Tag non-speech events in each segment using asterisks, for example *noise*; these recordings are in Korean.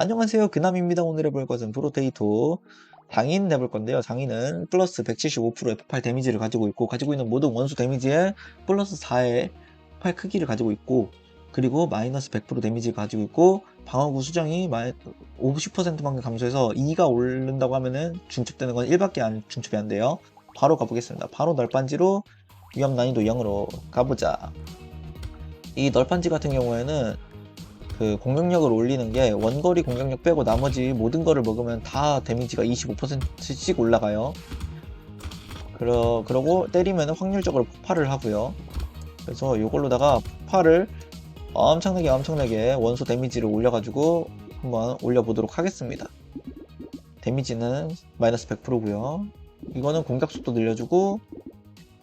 안녕하세요. 그남입니다. 오늘 해볼 것은 프로테이토. 장인 해볼 건데요. 장인은 플러스 175% F8 데미지를 가지고 있고 가지고 있는 모든 원수 데미지에 플러스 4의 팔 크기를 가지고 있고 그리고 마이너스 100% 데미지를 가지고 있고 방어구 수정이 50%만큼 감소해서 2가 오른다고 하면은 중첩되는 건 1밖에 안 중첩이 안 돼요. 바로 가보겠습니다. 바로 널빤지로 위험 난이도 0으로 가보자. 이 널빤지 같은 경우에는 그 공격력을 올리는 게 원거리 공격력 빼고 나머지 모든 거를 먹으면 다 데미지가 25%씩 올라가요. 그러, 그러고 때리면 확률적으로 폭발을 하고요. 그래서 이걸로다가 폭발을 엄청나게 엄청나게 원소 데미지를 올려가지고 한번 올려보도록 하겠습니다. 데미지는 마이너스 100%고요. 이거는 공격 속도 늘려주고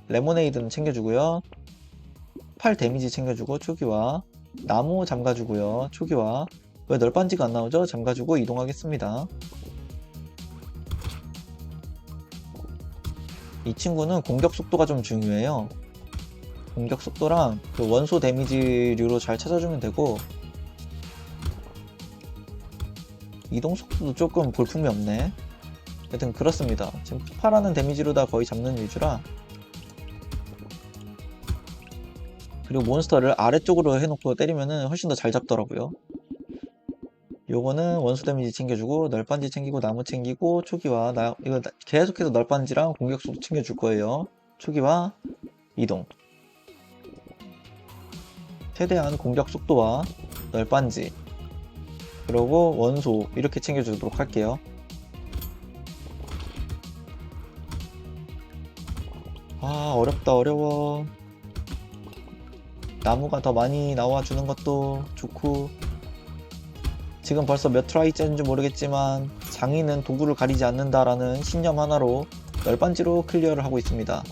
레모네이드는 챙겨주고요. 팔 데미지 챙겨주고 초기화 나무 잠가주고요. 초기화. 왜 널빤지가 안 나오죠? 잠가주고 이동하겠습니다. 이 친구는 공격 속도가 좀 중요해요. 공격 속도랑 그 원소 데미지류로 잘 찾아주면 되고 이동 속도도 조금 볼품이 없네. 하여튼 그렇습니다. 지금 폭발하는 데미지로 다 거의 잡는 위주라 그리고 몬스터를 아래쪽으로 해놓고 때리면은 훨씬 더 잘 잡더라고요. 요거는 원수 데미지 챙겨주고 널빤지 챙기고 나무 챙기고 초기화 나 이거 나- 계속해서 널빤지랑 공격 속도 챙겨줄 거예요. 초기화 이동 최대한 공격 속도와 널빤지 그리고 원소 이렇게 챙겨주도록 할게요. 아 어렵다 어려워. 나무가 더 많이 나와주는 것도 좋고 지금 벌써 몇 트라이째인지 모르겠지만 장인은 도구를 가리지 않는다라는 신념 하나로 널빤지로 클리어를 하고 있습니다.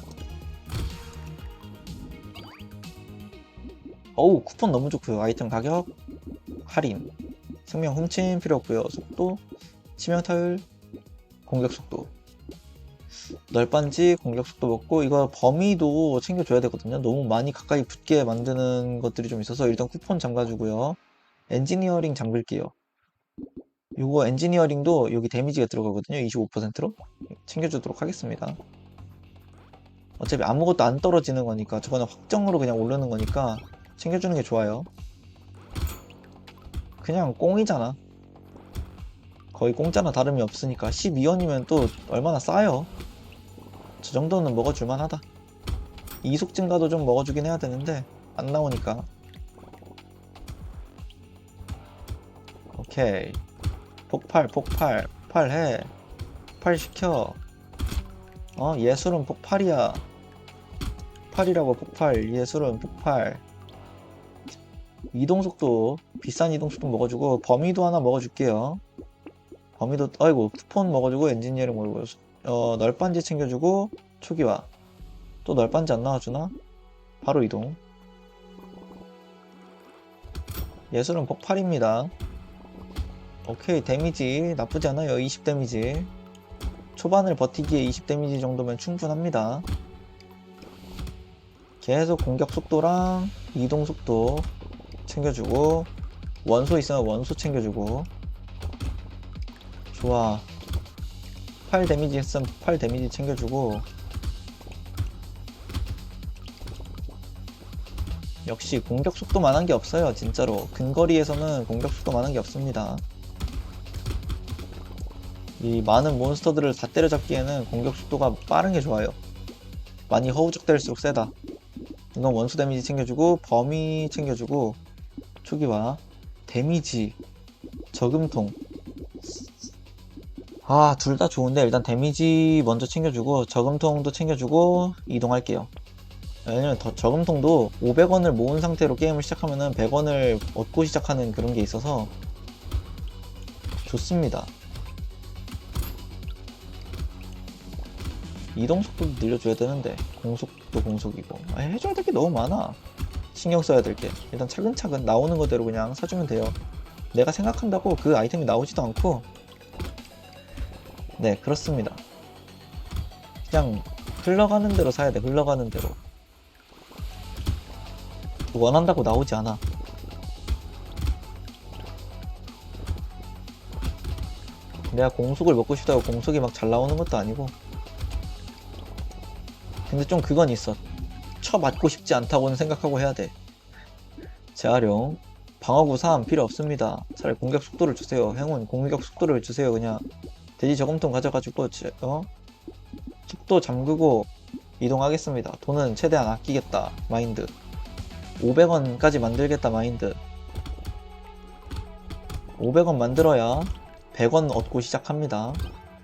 어우 쿠폰 너무 좋고요. 아이템 가격 할인 생명 훔침 필요 없고요. 속도 치명타율 공격 속도 널빤지 공격 속도 먹고 이거 범위도 챙겨줘야 되거든요. 너무 많이 가까이 붙게 만드는 것들이 좀 있어서 일단 쿠폰 잠가주고요. 엔지니어링 잠글게요. 요거 엔지니어링도 여기 데미지가 들어가거든요. 25%로 챙겨주도록 하겠습니다. 어차피 아무것도 안 떨어지는 거니까 저거는 확정으로 그냥 오르는 거니까 챙겨주는 게 좋아요. 그냥 꽁이잖아 거의 공짜나 다름이 없으니까 12원이면 또 얼마나 싸요? 저 정도는 먹어줄만 하다. 이속 증가도 좀 먹어주긴 해야 되는데 안 나오니까. 오케이. 폭발 폭발 폭발해. 폭발시켜. 어 예술은 폭발이야. 폭발이라고 폭발 예술은 폭발. 이동속도 비싼 이동속도 먹어주고 범위도 하나 먹어줄게요 범위도 아이고 쿠폰 먹어주고 엔지니어링 먹어주고 어, 널빤지 챙겨주고 초기화. 또 널빤지 안 나와주나? 바로 이동. 예술은 폭발입니다. 오케이 데미지. 나쁘지 않아요 20 데미지. 초반을 버티기에 20 데미지 정도면 충분합니다. 계속 공격 속도랑 이동 속도 챙겨주고 원소 있으면 원소 챙겨주고 좋아. 8 데미지 했으면 8 데미지 챙겨주고. 역시 공격 속도만한 게 없어요 진짜로. 근거리에서는 공격 속도만한 게 없습니다. 이 많은 몬스터들을 다 때려잡기에는 공격 속도가 빠른 게 좋아요. 많이 허우적댈수록 세다. 이건 원수 데미지 챙겨주고 범위 챙겨주고 초기화 데미지 저금통 아, 둘 다 좋은데 일단 데미지 먼저 챙겨주고 저금통도 챙겨주고 이동할게요. 왜냐면 더 저금통도 500원을 모은 상태로 게임을 시작하면은 100원을 얻고 시작하는 그런 게 있어서 좋습니다. 이동 속도도 늘려줘야 되는데 공속도 공속이고 아, 해줘야 될 게 너무 많아. 신경 써야 될 게. 일단 차근차근 나오는 거대로 그냥 사주면 돼요. 내가 생각한다고 그 아이템이 나오지도 않고 네, 그렇습니다. 그냥 흘러가는 대로 사야 돼, 흘러가는 대로. 원한다고 나오지 않아. 내가 공속을 먹고 싶다고 공속이 막 잘 나오는 것도 아니고. 근데 좀 그건 있어. 쳐 맞고 싶지 않다고는 생각하고 해야 돼. 재활용. 방어구 3 필요 없습니다. 차라리 공격 속도를 주세요. 행운 공격 속도를 주세요 그냥 돼지 저금통 가져가지고 제- 어? 속도 잠그고 이동하겠습니다 돈은 최대한 아끼겠다 마인드 500원까지 만들겠다 마인드 500원 만들어야 100원 얻고 시작합니다.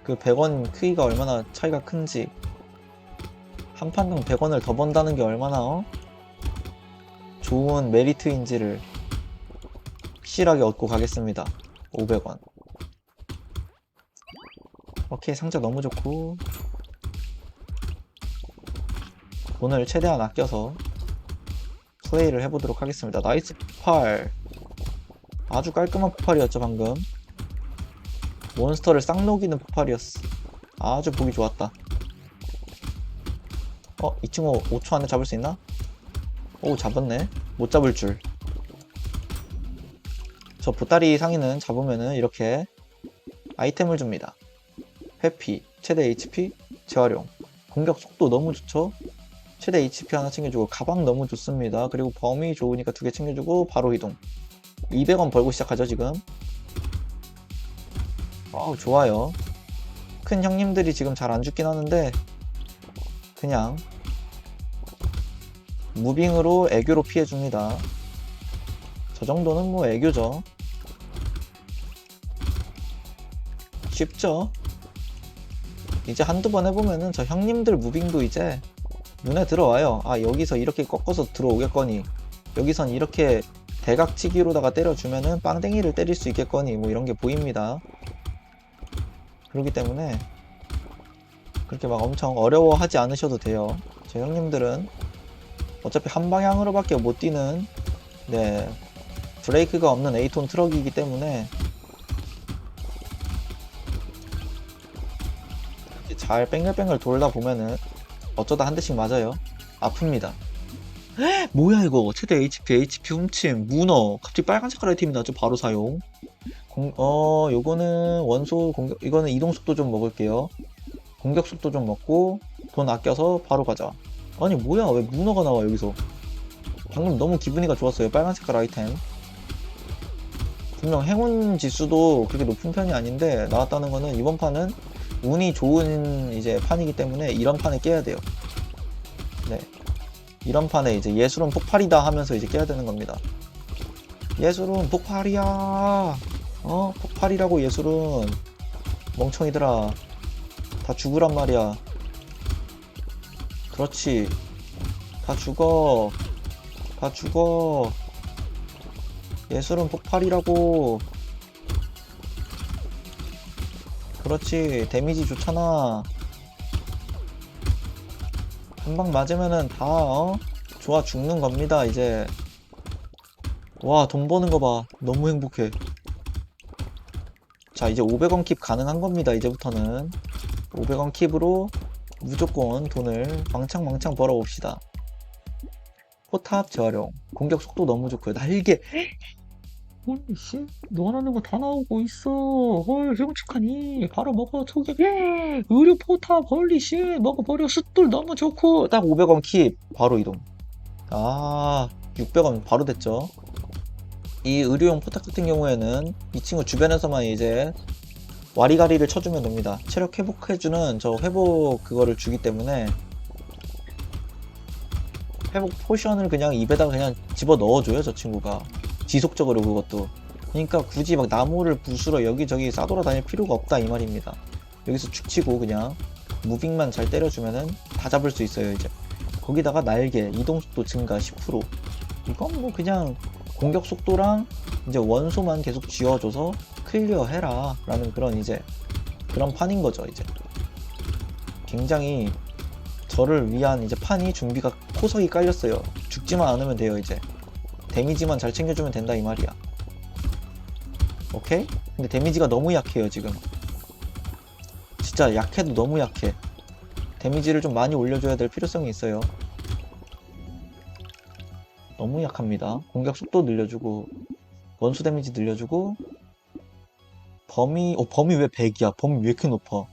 그 100원 크기가 얼마나 차이가 큰지 한 판당 100원을 더 번다는 게 얼마나 어? 좋은 메리트인지를 확실하게 얻고 가겠습니다. 500원. 오케이 상자 너무 좋고 돈을 최대한 아껴서 플레이를 해보도록 하겠습니다. 나이스 폭발 아주 깔끔한 폭발이었죠 방금 몬스터를 싹 녹이는 폭발이었어. 아주 보기 좋았다. 어, 이 친구 5초 안에 잡을 수 있나? 오, 잡았네. 못 잡을 줄. 저 보따리 상인은 잡으면은 이렇게 아이템을 줍니다. 회피, 최대 HP, 재활용. 공격 속도 너무 좋죠? 최대 HP 하나 챙겨주고, 가방 너무 좋습니다. 그리고 범위 좋으니까 두 개 챙겨주고, 바로 이동. 200원 벌고 시작하죠, 지금. 아우 좋아요 큰 형님들이 지금 잘 안 죽긴 하는데 그냥 무빙으로 애교로 피해줍니다 저 정도는 뭐 애교죠 쉽죠 이제 한두 번 해보면은 저 형님들 무빙도 이제 눈에 들어와요 아 여기서 이렇게 꺾어서 들어오겠거니 여기선 이렇게 대각치기로다가 때려주면은 빵댕이를 때릴 수 있겠거니 뭐 이런 게 보입니다 그렇기 때문에 그렇게 막 엄청 어려워하지 않으셔도 돼요. 제 형님들은 어차피 한 방향으로밖에 못 뛰는 네 브레이크가 없는 에이톤 트럭이기 때문에 잘 뺑글뺑글 돌다 보면은 어쩌다 한 대씩 맞아요. 아픕니다. 헉, 뭐야 이거 최대 HP, HP 훔침, 문어 갑자기 빨간 색깔 아이템이 나죠 바로 사용 공, 어, 요거는 원소 공격, 이거는 이동 속도 좀 먹을게요. 공격 속도 좀 먹고, 돈 아껴서 바로 가자. 아니, 뭐야, 왜 문어가 나와, 여기서. 방금 너무 기분이가 좋았어요. 빨간 색깔 아이템. 분명 행운 지수도 그렇게 높은 편이 아닌데, 나왔다는 거는 이번 판은 운이 좋은 이제 판이기 때문에 이런 판에 깨야 돼요. 네. 이런 판에 이제 예술은 폭발이다 하면서 이제 깨야 되는 겁니다. 예술은 폭발이야! 어? 폭발이라고 예술은 멍청이들아 다 죽으란 말이야 그렇지 다 죽어 다 죽어 예술은 폭발이라고 그렇지. 데미지 좋잖아. 한 방 맞으면은 다 어? 좋아 죽는 겁니다 이제. 와 돈 버는 거 봐. 너무 행복해. 자 이제 500원 킵 가능한 겁니다 이제부터는. 500원 킵으로 무조건 돈을 왕창왕창 벌어봅시다. 포탑 재활용. 공격 속도 너무 좋고요. 날개 홀씨 원하는 거 다 나오고 있어. 헐 흉측하니? 바로 먹어 초계 의료 포탑 홀리씨 먹어버려 숫돌 너무 좋고. 딱 500원 킵. 바로 이동. 아 600원 바로 됐죠. 이 의료용 포탑 같은 경우에는 이 친구 주변에서만 이제 와리가리를 쳐주면 됩니다. 체력 회복해주는 저 회복 그거를 주기 때문에 회복 포션을 그냥 입에다가 그냥 집어 넣어줘요 저 친구가 지속적으로 그것도. 그러니까 굳이 막 나무를 부수러 여기저기 싸돌아다닐 필요가 없다 이 말입니다. 여기서 축치고 그냥 무빙만 잘 때려주면은 다 잡을 수 있어요 이제. 거기다가 날개 이동속도 증가 10% 이건 뭐 그냥 공격 속도랑 이제 원소만 계속 쥐어줘서 클리어 해라 라는 그런 이제 그런 판인 거죠 이제. 굉장히 저를 위한 이제 판이 준비가 포석이 깔렸어요. 죽지만 않으면 돼요 이제 데미지만 잘 챙겨주면 된다 이 말이야. 오케이? 근데 데미지가 너무 약해요 지금. 진짜 약해도 너무 약해. 데미지를 좀 많이 올려줘야 될 필요성이 있어요. 너무 약합니다. 공격 속도 늘려주고 원수 데미지 늘려주고 범위 어 범위 왜 100이야? 범위 왜 이렇게 높아?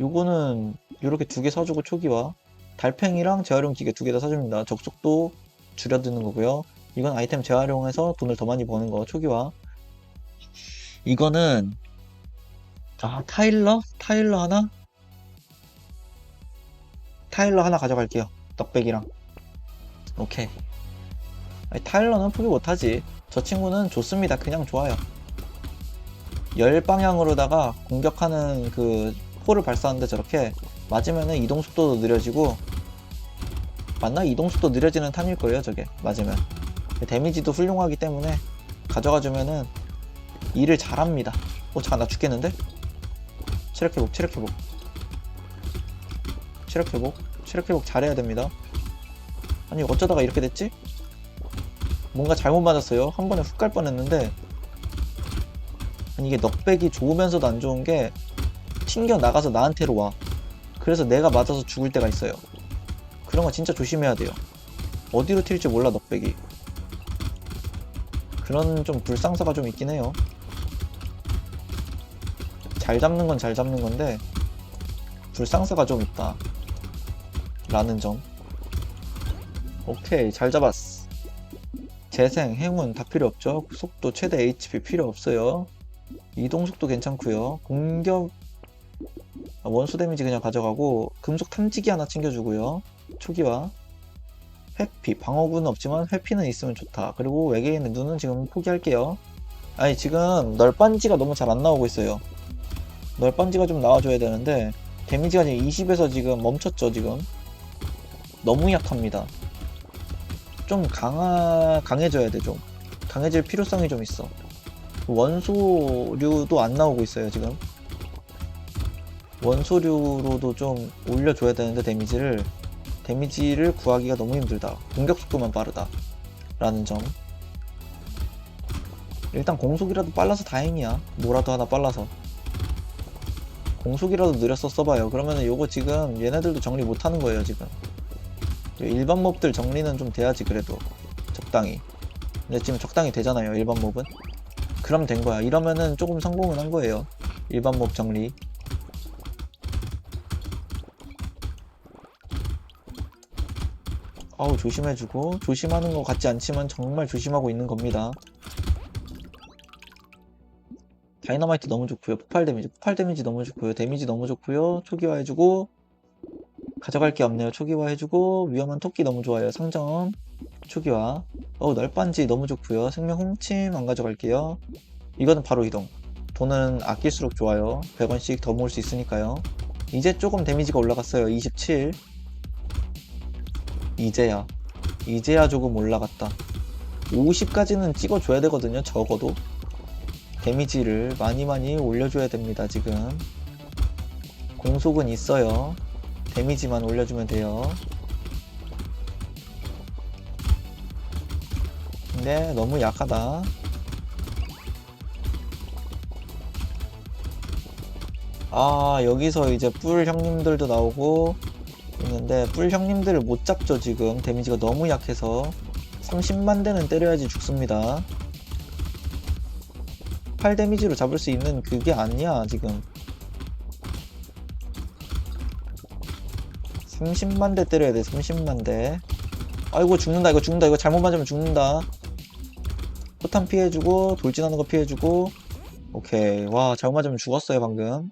요거는 요렇게 두 개 사주고 초기화. 달팽이랑 재활용 기계 두 개 다 사줍니다. 적속도 줄여드는 거고요. 이건 아이템 재활용해서 돈을 더 많이 버는 거 초기화. 이거는 아 타일러? 타일러 하나? 타일러 하나 가져갈게요. 넉백이랑. 오케이. 아니, 타일러는 포기 못하지. 저 친구는 좋습니다. 그냥 좋아요. 열 방향으로다가 공격하는 그 포를 발사하는데 저렇게 맞으면은 이동 속도도 느려지고 맞나 이동 속도 느려지는 탐일 거예요 저게. 맞으면. 데미지도 훌륭하기 때문에 가져가 주면은 일을 잘합니다. 어 잠깐 나 죽겠는데? 체력 회복 체력 회복. 체력 회복 체력 회복 잘해야 됩니다. 아니 어쩌다가 이렇게 됐지? 뭔가 잘못 맞았어요. 한 번에 훅 갈 뻔했는데. 아니 이게 넉백이 좋으면서도 안 좋은 게 튕겨 나가서 나한테로 와. 그래서 내가 맞아서 죽을 때가 있어요. 그런 거 진짜 조심해야 돼요. 어디로 튈지 몰라 넉백이. 그런 좀 불상사가 좀 있긴 해요. 잘 잡는 건 잘 잡는 건데 불상사가 좀 있다. 라는 점. 오케이 잘 잡았어. 재생, 행운 다 필요 없죠. 속도 최대 HP 필요 없어요. 이동 속도 괜찮고요. 공격 아, 원수 데미지 그냥 가져가고 금속 탐지기 하나 챙겨주고요. 초기화 회피 방어구는 없지만 회피는 있으면 좋다. 그리고 외계인의 눈은 지금 포기할게요. 아니 지금 널빤지가 너무 잘 안 나오고 있어요. 널빤지가 좀 나와줘야 되는데 데미지가 지금 20에서 지금 멈췄죠 지금. 너무 약합니다. 좀 강하 강해져야 돼 좀. 강해질 필요성이 좀 있어. 원소류도 안 나오고 있어요 지금 원소류로도 좀 올려줘야 되는데 데미지를 데미지를 구하기가 너무 힘들다. 공격 속도만 빠르다. 라는 점. 일단 공속이라도 빨라서 다행이야. 뭐라도 하나 빨라서. 공속이라도 느려서 써봐요. 그러면은 요거 지금 얘네들도 정리 못하는 거예요 지금. 일반 몹들 정리는 좀 돼야지 그래도. 적당히. 근데 지금 적당히 되잖아요 일반 몹은. 그럼 된 거야. 이러면은 조금 성공은 한 거예요. 일반 몹 정리. 아우 조심해주고 조심하는 것 같지 않지만 정말 조심하고 있는 겁니다. 다이너마이트 너무 좋고요. 폭발 데미지, 폭발 데미지 너무 좋고요. 데미지 너무 좋고요. 초기화 해주고 가져갈 게 없네요. 초기화 해주고 위험한 토끼 너무 좋아요. 상점 초기화. 어우 널빤지 너무 좋고요. 생명 훔침 안 가져갈게요. 이거는 바로 이동. 돈은 아낄수록 좋아요. 100원씩 더 모을 수 있으니까요. 이제 조금 데미지가 올라갔어요. 27. 이제야. 이제야 조금 올라갔다. 50까지는 찍어줘야 되거든요. 적어도. 데미지를 많이 많이 올려줘야 됩니다. 지금. 공속은 있어요. 데미지만 올려주면 돼요. 근데 너무 약하다. 아 여기서 이제 뿔 형님들도 나오고 있는데 뿔 형님들을 못 잡죠 지금. 데미지가 너무 약해서. 30만 대는 때려야지 죽습니다. 8 데미지로 잡을 수 있는 그게 아니야 지금. 30만 대 때려야 돼 30만 대. 아이고 죽는다 이거 죽는다. 이거 잘못 맞으면 죽는다. 포탄 피해주고 돌진하는 거 피해주고. 오케이. 와 잘못 맞으면 죽었어요 방금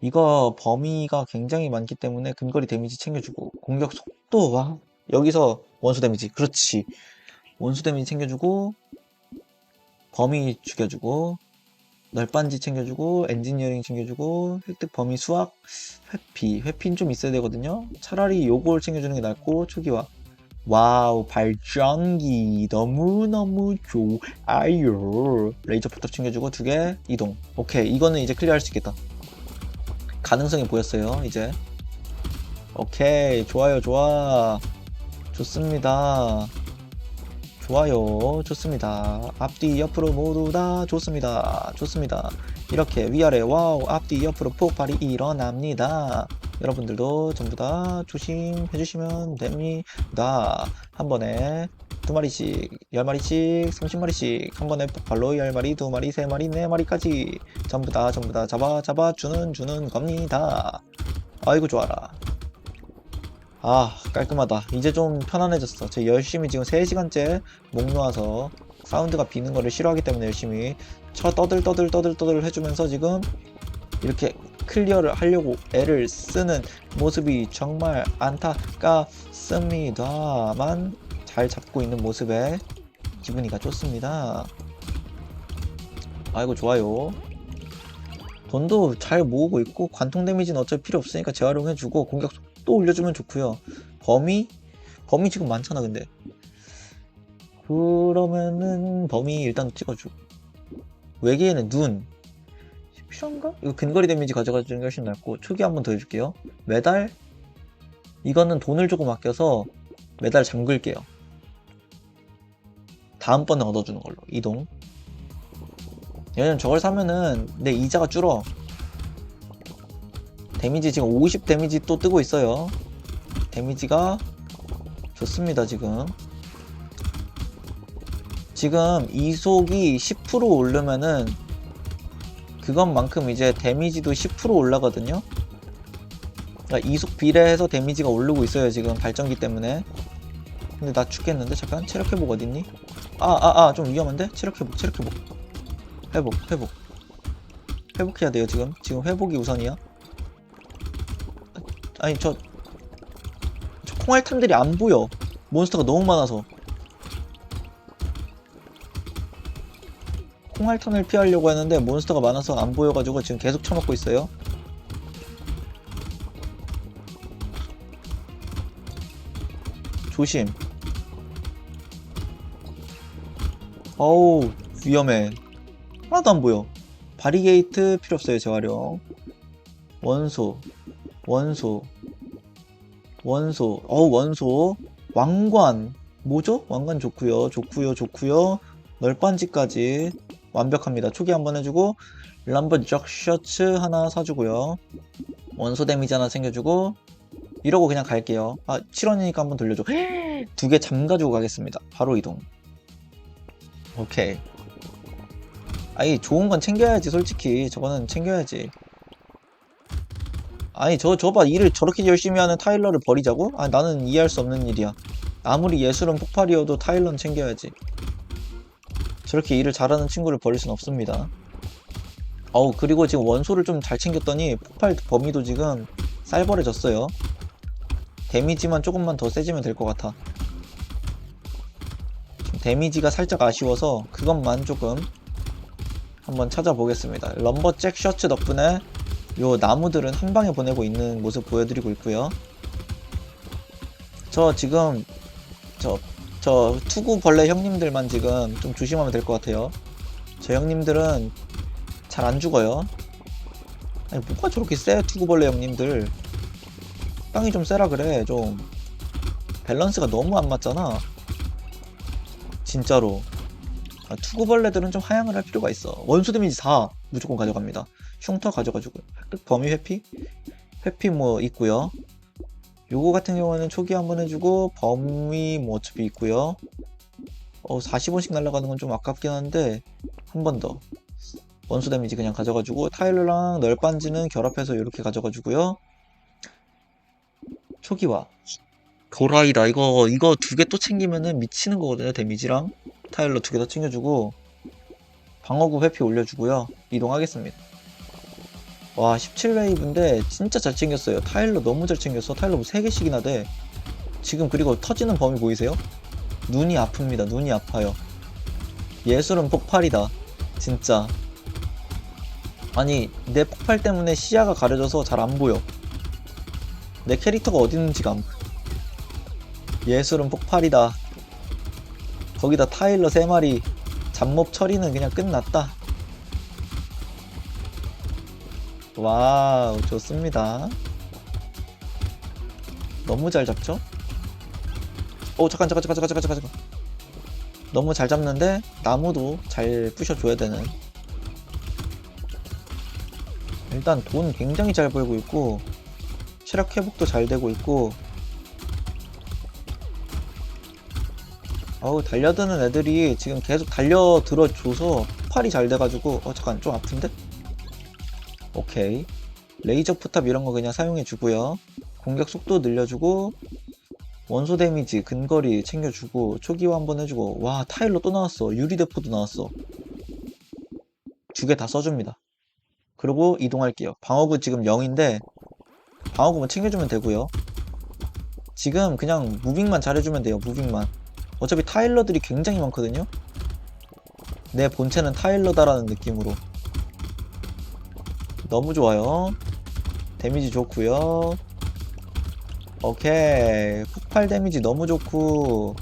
이거 범위가 굉장히 많기 때문에 근거리 데미지 챙겨주고 공격 속도와 여기서 원수 데미지 그렇지. 원수 데미지 챙겨주고 범위 죽여주고 널빤지 챙겨주고 엔지니어링 챙겨주고 획득 범위 수학 회피. 회피는 좀 있어야 되거든요. 차라리 요걸 챙겨주는 게 낫고 초기화. 와우 발전기. 너무너무 좋아요. 레이저 포탑 챙겨주고 두 개 이동. 오케이. 이거는 이제 클리어할 수 있겠다 가능성이 보였어요 이제. 오케이 좋아요 좋아. 좋습니다. 좋아요 좋습니다. 앞뒤 옆으로 모두 다 좋습니다. 좋습니다. 이렇게 위아래 와우 앞뒤 옆으로 폭발이 일어납니다 여러분들도 전부 다 조심해 주시면 됩니다 한 번에 두 마리씩, 열 마리씩, 삼십 마리씩 한 번에 폭발로 열 마리, 두 마리, 세 마리, 네 마리까지 전부 다 전부 다 잡아 잡아 주는 주는 겁니다. 아이고 좋아라. 아 깔끔하다. 이제 좀 편안해졌어. 제 열심히 지금 3시간째 목 놓아서 사운드가 비는 거를 싫어하기 때문에 열심히 쳐 떠들 떠들 떠들 떠들 해주면서 지금 이렇게 클리어를 하려고 애를 쓰는 모습이 정말 안타깝습니다만 잘 잡고 있는 모습에 기분이가 좋습니다. 아이고 좋아요. 돈도 잘 모으고 있고 관통 데미지는 어차피 필요 없으니까 재활용해주고 공격 속도 올려주면 좋고요. 범위 범위 지금 많잖아 근데 그러면은 범위 일단 찍어주고 외계에는 눈 필요한가? 이거 근거리 데미지 가져가주는 게 훨씬 낫고 초기 한 번 더 해줄게요. 메달 이거는 돈을 조금 아껴서 메달 잠글게요. 다음번에 얻어주는 걸로 이동. 왜냐면 저걸 사면은 내 이자가 줄어. 데미지 지금 50 데미지 또 뜨고 있어요. 데미지가 좋습니다 지금. 지금 이속이 10% 오르면은 그것만큼 이제 데미지도 10% 올라거든요. 그러니까 이속 비례해서 데미지가 오르고 있어요 지금 발전기 때문에. 근데 나 죽겠는데 잠깐 체력 회복 어딨니? 아 아 아 좀 위험한데 체력 회복 체력 회복 회복 회복 회복해야 돼요 지금 지금 회복이 우선이야. 아니 저, 저 콩알탄들이 안 보여 몬스터가 너무 많아서 콩알탄을 피하려고 했는데 몬스터가 많아서 안 보여가지고 지금 계속 쳐먹고 있어요. 조심. 어우 위험해. 하나도 안 보여. 바리게이트 필요 없어요 재활용 원소 원소 원소. 어우 원소. 왕관. 뭐죠? 왕관 좋구요 좋구요 좋구요. 널빤지까지 완벽합니다. 초기 한번 해주고 람버 적 셔츠 하나 사주고요. 원소 데미지 하나 챙겨주고 이러고 그냥 갈게요. 아 7원이니까 한번 돌려줘. *gasps* 두 개 잠가지고 가겠습니다. 바로 이동. 오케이. 아니 좋은 건 챙겨야지 솔직히. 저거는 챙겨야지. 아니 저 저 봐. 일을 저렇게 열심히 하는 타일러를 버리자고? 아 나는 이해할 수 없는 일이야. 아무리 예술은 폭발이어도 타일러는 챙겨야지 저렇게 일을 잘하는 친구를 버릴 순 없습니다. 어우 그리고 지금 원소를 좀 잘 챙겼더니 폭발 범위도 지금 쌀벌해졌어요. 데미지만 조금만 더 세지면 될 것 같아. 데미지가 살짝 아쉬워서 그것만 조금 한번 찾아보겠습니다. 럼버잭 셔츠 덕분에 요 나무들은 한 방에 보내고 있는 모습 보여드리고 있고요. 저 지금 저 저 투구 벌레 형님들만 지금 좀 조심하면 될 것 같아요. 저 형님들은 잘 안 죽어요. 아니 뭐가 저렇게 세 투구벌레 형님들 땅이 좀 세라 그래 좀 밸런스가 너무 안 맞잖아. 진짜로 아, 투구벌레들은 좀 하향을 할 필요가 있어. 원수 데미지 4 무조건 가져갑니다. 흉터 가져가지고 획득 범위 회피 회피 뭐 있고요 요거 같은 경우는 초기 한번 해주고 범위 뭐 어차피 있고요. 어 40원씩 날아가는 건 좀 아깝긴 한데 한 번 더. 원수 데미지 그냥 가져가지고 타일러랑 널빤지는 결합해서 이렇게 가져가지고요. 초기화. 도라이다 이거 이거 두 개 또 챙기면은 미치는 거거든요 데미지랑. 타일러 두 개 더 챙겨주고 방어구 회피 올려주고요. 이동하겠습니다 와 17웨이브인데 진짜 잘 챙겼어요. 타일러 너무 잘 챙겼어. 타일러 뭐 3개씩이나 돼. 지금 그리고 터지는 범위 보이세요? 눈이 아픕니다. 눈이 아파요. 예술은 폭발이다. 진짜. 아니 내 폭발 때문에 시야가 가려져서 잘 안 보여. 내 캐릭터가 어디 있는지가 안 예술은 폭발이다. 거기다 타일러 3마리 잡몹 처리는 그냥 끝났다 와우 좋습니다 너무 잘 잡죠? 오 잠깐 잠깐 잠깐 잠깐 잠깐 잠깐 너무 잘 잡는데 나무도 잘 부셔줘야 되는 일단 돈 굉장히 잘 벌고 있고 체력 회복도 잘 되고 있고 어우 달려드는 애들이 지금 계속 달려들어줘서 팔이 잘 돼가지고 어 잠깐 좀 아픈데? 오케이. 레이저 포탑 이런 거 그냥 사용해 주고요. 공격 속도 늘려주고 원소 데미지 근거리 챙겨주고 초기화 한번 해주고 와 타일로 또 나왔어. 유리 대포도 나왔어. 두 개 다 써줍니다. 그리고 이동할게요. 방어구 지금 0인데 방어구만 챙겨주면 되고요. 지금 그냥 무빙만 잘해주면 돼요 무빙만. 어차피 타일러들이 굉장히 많거든요? 내 본체는 타일러다라는 느낌으로 너무 좋아요. 데미지 좋고요. 오케이. 폭발 데미지 너무 좋고.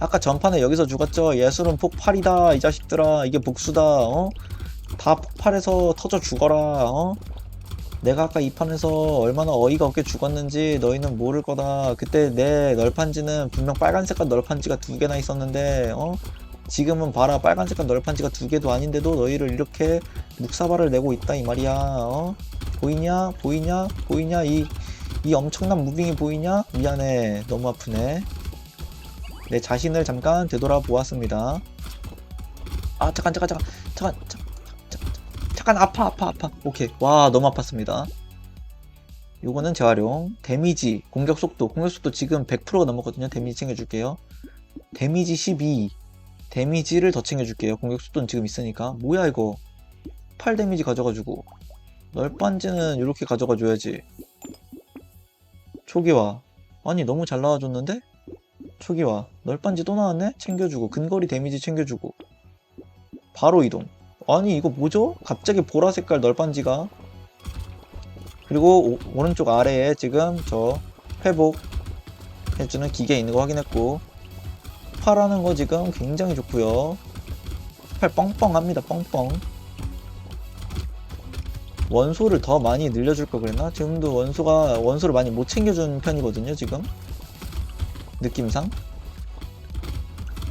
아까 전판에 여기서 죽었죠. 예술은 폭발이다 이 자식들아. 이게 복수다 어? 다 폭발해서 터져 죽어라 어? 내가 아까 이 판에서 얼마나 어이가 없게 죽었는지 너희는 모를 거다. 그때 내 널판지는 분명 빨간색깔 널판지가 두 개나 있었는데 어? 지금은 봐라 빨간색깔 널판지가 두 개도 아닌데도 너희를 이렇게 묵사발을 내고 있다 이 말이야 어? 보이냐 보이냐 보이냐 이 이 엄청난 무빙이 보이냐? 미안해. 너무 아프네. 내 자신을 잠깐 되돌아보았습니다. 아, 잠깐, 잠깐, 잠깐, 잠깐, 잠깐, 잠깐, 잠깐, 아파, 아파, 아파. 오케이. 와, 너무 아팠습니다. 요거는 재활용. 데미지, 공격 속도. 공격 속도 지금 100%가 넘었거든요. 데미지 챙겨줄게요. 데미지 12. 데미지를 더 챙겨줄게요. 공격 속도는 지금 있으니까. 뭐야, 이거. 8 데미지 가져가지고. 널빤지는 이렇게 가져가줘야지. 초기화 아니 너무 잘 나와줬는데? 초기화 널빤지 또 나왔네? 챙겨주고 근거리 데미지 챙겨주고 바로 이동 아니 이거 뭐죠? 갑자기 보라 색깔 널빤지가 그리고 오, 오른쪽 아래에 지금 저 회복 해주는 기계 있는 거 확인했고 팔하는 거 지금 굉장히 좋고요. 팔 뻥뻥합니다 뻥뻥. 원소를 더 많이 늘려줄 걸 그랬나? 지금도 원소가 원소를 많이 못 챙겨준 편이거든요 지금. 느낌상.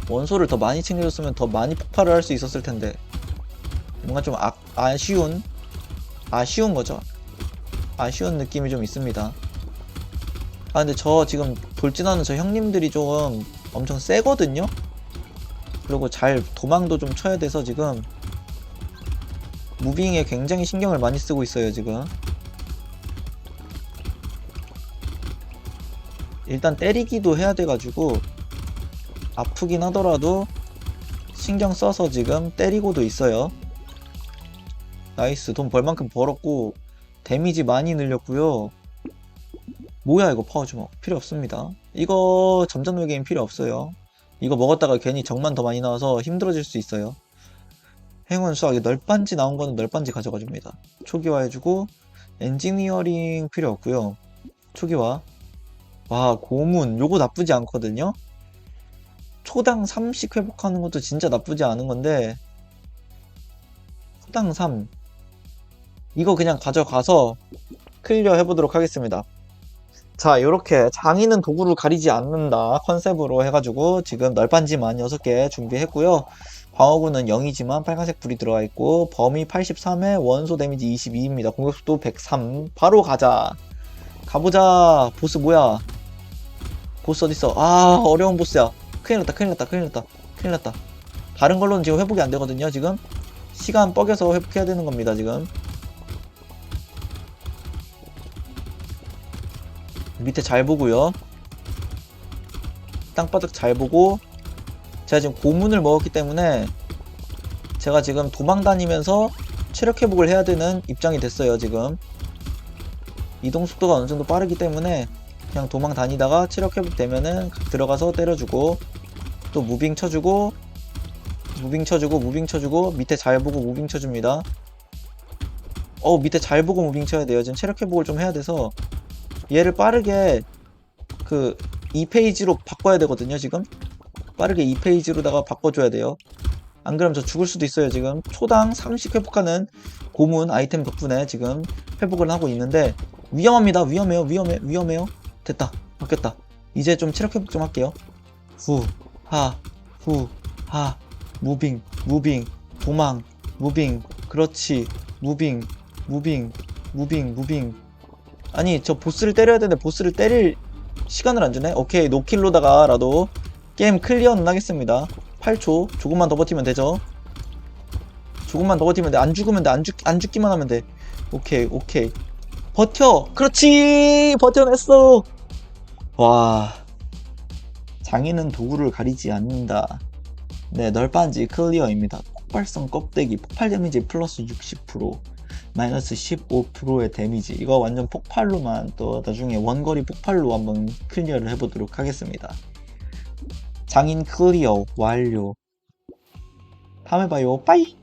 원소를 더 많이 챙겨줬으면 더 많이 폭발을 할 수 있었을 텐데. 뭔가 좀 아, 아쉬운 아쉬운 거죠. 아쉬운 느낌이 좀 있습니다. 아 근데 저 지금 돌진하는 저 형님들이 좀 엄청 세거든요? 그리고 잘 도망도 좀 쳐야 돼서 지금 무빙에 굉장히 신경을 많이 쓰고 있어요 지금. 일단 때리기도 해야 돼가지고 아프긴 하더라도 신경 써서 지금 때리고도 있어요. 나이스. 돈 벌만큼 벌었고 데미지 많이 늘렸고요. 뭐야 이거 파워 주먹. 필요 없습니다 이거 점점 게임 필요 없어요 이거 먹었다가 괜히 적만 더 많이 나와서 힘들어질 수 있어요 행운 수학이 널빤지 나온 거는 널빤지 가져가 줍니다. 초기화 해주고 엔지니어링 필요 없고요. 초기화. 와 고문 요거 나쁘지 않거든요. 초당 3씩 회복하는 것도 진짜 나쁘지 않은 건데 초당 3 이거 그냥 가져가서 클리어 해보도록 하겠습니다. 자 이렇게 장인은 도구를 가리지 않는다 컨셉으로 해가지고 지금 널빤지만 6개 준비했고요. 방어구는 0이지만 빨간색 불이 들어가 있고 범위 83에 원소 데미지 22입니다. 공격속도 103. 바로 가자. 가보자. 보스 뭐야? 보스 어딨어? 아 어려운 보스야. 큰일 났다 큰일 났다 큰일 났다 큰일 났다. 다른 걸로는 지금 회복이 안 되거든요. 지금 시간 뻐겨서 회복해야 되는 겁니다. 지금 밑에 잘 보고요. 땅바닥 잘 보고 제가 지금 고문을 먹었기 때문에 제가 지금 도망 다니면서 체력 회복을 해야 되는 입장이 됐어요 지금. 이동 속도가 어느 정도 빠르기 때문에 그냥 도망 다니다가 체력 회복 되면은 들어가서 때려주고 또 무빙 쳐주고 무빙 쳐주고 무빙 쳐주고 밑에 잘 보고 무빙 쳐줍니다. 어 밑에 잘 보고 무빙 쳐야 돼요. 지금 체력 회복을 좀 해야 돼서 얘를 빠르게 그 2페이지로 바꿔야 되거든요 지금 빠르게 2페이지로다가 바꿔줘야 돼요. 안 그러면 저 죽을 수도 있어요, 지금. 초당 30 회복하는 고문 아이템 덕분에 지금 회복을 하고 있는데, 위험합니다. 위험해요, 위험해, 위험해요. 됐다. 바뀌었다. 이제 좀 체력 회복 좀 할게요. 후, 하, 후, 하, 무빙, 무빙, 도망, 무빙, 그렇지, 무빙, 무빙, 무빙, 무빙. 아니, 저 보스를 때려야 되는데 보스를 때릴 시간을 안 주네? 오케이, 노킬로다가라도 게임 클리어는 하겠습니다. 8초 조금만 더 버티면 되죠? 조금만 더 버티면 돼안 죽으면 돼안 죽, 안 죽기만 하면 돼. 오케이 오케이. 버텨! 그렇지! 버텨냈어! 와. 장인은 도구를 가리지 않는다. 네 널빤지 클리어입니다. 폭발성 껍데기 폭발 데미지 플러스 60% 마이너스 15%의 데미지. 이거 완전 폭발로만 또 나중에 원거리 폭발로 한번 클리어를 해보도록 하겠습니다. 장인 클리어 완료. 다음에 봐요. 빠이